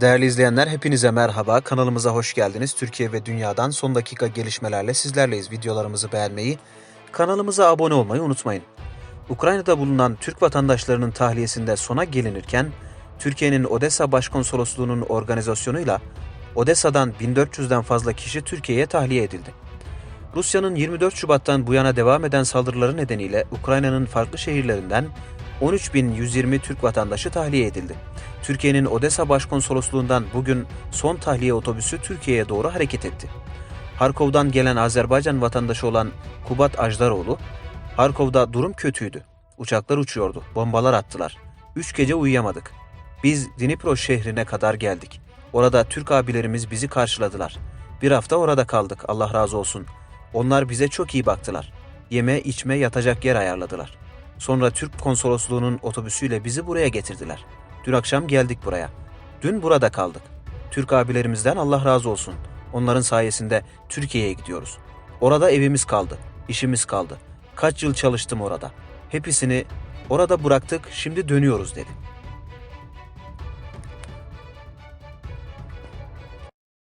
Değerli izleyenler hepinize merhaba. Kanalımıza hoş geldiniz. Türkiye ve dünyadan son dakika gelişmelerle sizlerleyiz. Videolarımızı beğenmeyi, kanalımıza abone olmayı unutmayın. Ukrayna'da bulunan Türk vatandaşlarının tahliyesinde sona gelinirken, Türkiye'nin Odessa Başkonsolosluğu'nun organizasyonuyla Odessa'dan 1400'den fazla kişi Türkiye'ye tahliye edildi. Rusya'nın 24 Şubat'tan bu yana devam eden saldırıları nedeniyle Ukrayna'nın farklı şehirlerinden 13.120 Türk vatandaşı tahliye edildi. Türkiye'nin Odessa Başkonsolosluğundan bugün son tahliye otobüsü Türkiye'ye doğru hareket etti. Harkov'dan gelen Azerbaycan vatandaşı olan Kubat Ajdaroğlu, Harkov'da durum kötüydü. Uçaklar uçuyordu, bombalar attılar. Üç gece uyuyamadık. Biz Dnipro şehrine kadar geldik. Orada Türk abilerimiz bizi karşıladılar. Bir hafta orada kaldık, Allah razı olsun. Onlar bize çok iyi baktılar. Yeme, içme, yatacak yer ayarladılar. Sonra Türk konsolosluğunun otobüsüyle bizi buraya getirdiler. Dün akşam geldik buraya. Dün burada kaldık. Türk abilerimizden Allah razı olsun. Onların sayesinde Türkiye'ye gidiyoruz. Orada evimiz kaldı, işimiz kaldı. Kaç yıl çalıştım orada. Hepsini orada bıraktık, şimdi dönüyoruz dedi.